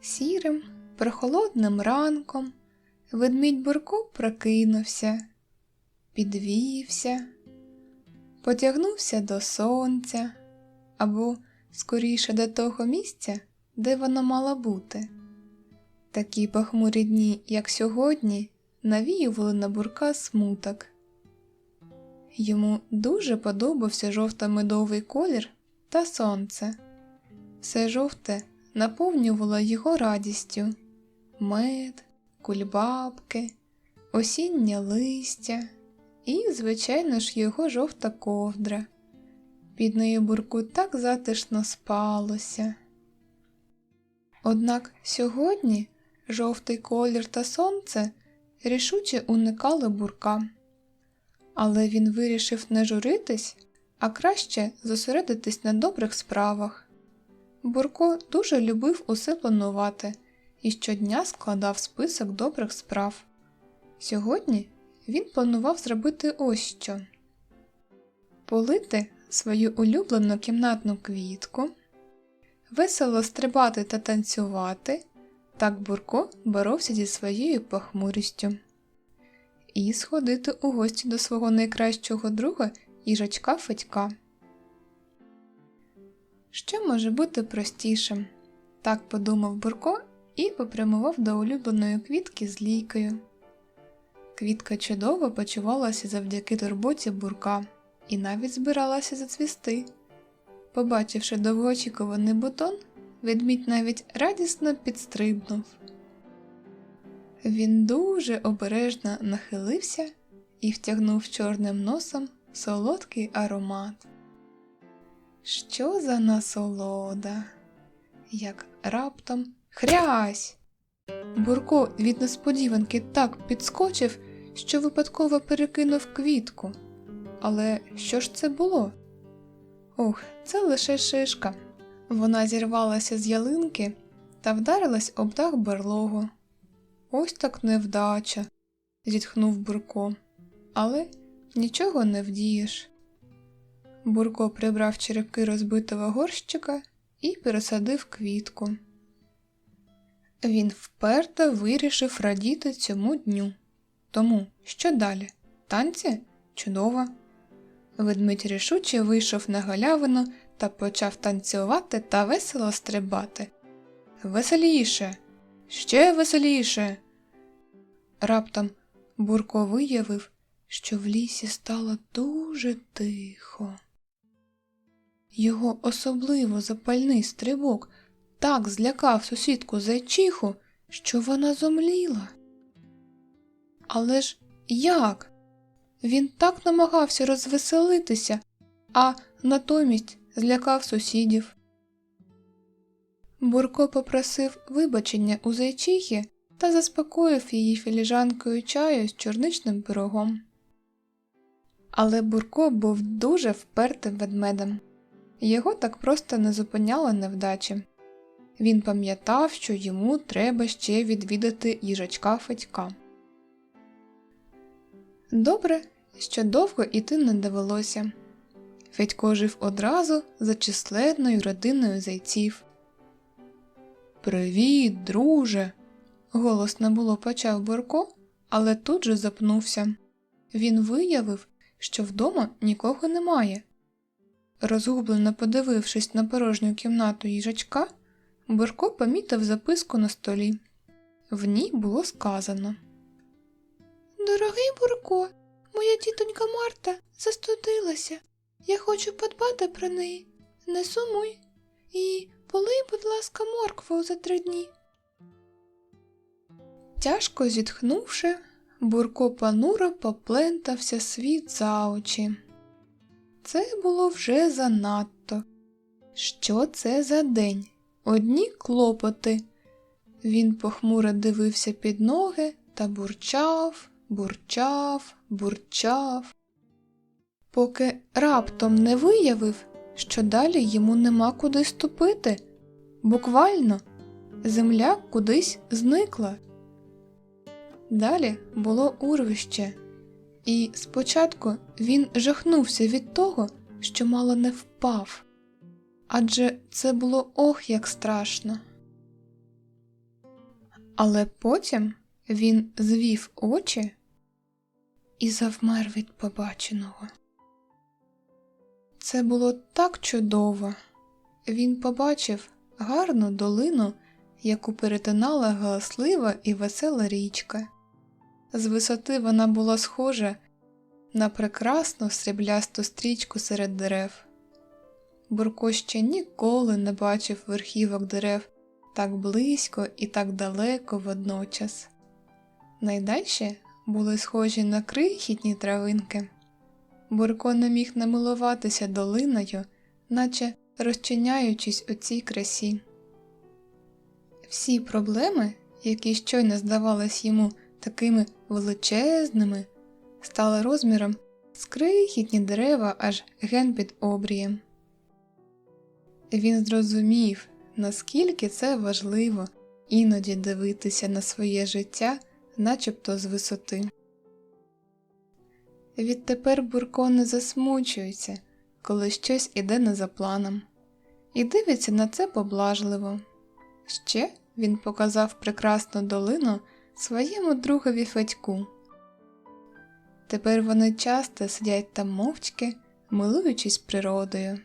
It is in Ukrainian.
Сірим, прохолодним ранком ведмідь Бурко прокинувся, підвівся, потягнувся до сонця або скоріше до того місця, де воно мало бути. Такі похмурі дні, як сьогодні, навіювали на бурка смуток. Йому дуже подобався жовто-медовий колір та сонце. Все жовте наповнювало його радістю мед, кульбабки, осіннє листя і, звичайно ж, його жовта ковдра. Під нею бурку так затишно спалося. Однак сьогодні жовтий колір та сонце рішуче уникали бурка. Але він вирішив не журитись, а краще зосередитись на добрих справах. Бурко дуже любив усе планувати і щодня складав список добрих справ. Сьогодні він планував зробити ось що: полити свою улюблену кімнатну квітку, весело стрибати та танцювати. Так Бурко боровся зі своєю похмурістю. І сходити у гості до свого найкращого друга їжачка Федька. Що може бути простішим? Так подумав Бурко і попрямував до улюбленої квітки з лійкою. Квітка чудово почувалася завдяки турботі бурка і навіть збиралася зацвісти. Побачивши довгоочікуваний бутон, ведмідь навіть радісно підстрибнув. Він дуже обережно нахилився і втягнув чорним носом солодкий аромат. Що за насолода? Як раптом хрясь! Бурко від несподіванки так підскочив, що випадково перекинув квітку. Але що ж це було? Ох, це лише шишка. Вона зірвалася з ялинки та вдарилась об дах берлогу. Ось так невдача, зітхнув Бурко. Але нічого не вдієш. Бурко прибрав черепки розбитого горщика і пересадив квітку. Він вперто вирішив радіти цьому дню. Тому що далі? Танці? Чудово. Ведмідь рішуче вийшов на галявину та почав танцювати та весело стрибати. Веселіше, ще веселіше. Раптом Бурко виявив, що в лісі стало дуже тихо. Його особливо запальний стрибок так злякав сусідку зайчиху, що вона зомліла. Але ж як? Він так намагався розвеселитися, а натомість злякав сусідів. Бурко попросив вибачення у зайчихи та заспокоїв її філіжанкою чаю з чорничним пирогом. Але Бурко був дуже впертим ведмедем. Його так просто не зупиняли невдачі. Він пам'ятав, що йому треба ще відвідати їжачка Федька. Добре, що довго іти не довелося. Федько жив одразу за численною родиною зайців. Привіт, друже. голосно було почав Бурко, але тут же запнувся. Він виявив, що вдома нікого немає. Розгублено подивившись на порожню кімнату їжачка, Бурко помітив записку на столі. В ній було сказано Дорогий Бурко, моя тітонька Марта застудилася. Я хочу подбати про неї. Не сумуй. І полий, будь ласка, моркву за три дні. Тяжко зітхнувши, Бурко понуро поплентався світ за очі. Це було вже занадто. Що це за день? Одні клопоти. Він похмуро дивився під ноги та бурчав, бурчав, бурчав, поки раптом не виявив, що далі йому нема куди ступити. Буквально земля кудись зникла. Далі було урвище, і спочатку він жахнувся від того, що мало не впав. Адже це було ох як страшно. Але потім він звів очі і завмер від побаченого. Це було так чудово. Він побачив гарну долину, яку перетинала галаслива і весела річка. З висоти вона була схожа на прекрасну сріблясту стрічку серед дерев. Бурко ще ніколи не бачив верхівок дерев так близько і так далеко водночас. Найдальші були схожі на крихітні травинки. Бурко не міг намилуватися долиною, наче розчиняючись у цій красі. Всі проблеми, які щойно здавались йому такими величезними, стали розміром з крихітні дерева аж ген під обрієм. Він зрозумів, наскільки це важливо іноді дивитися на своє життя, начебто з висоти. Відтепер Бурко не засмучується, коли щось іде не за планом, і дивиться на це поблажливо. Ще він показав прекрасну долину своєму другові Федьку. Тепер вони часто сидять там мовчки, милуючись природою.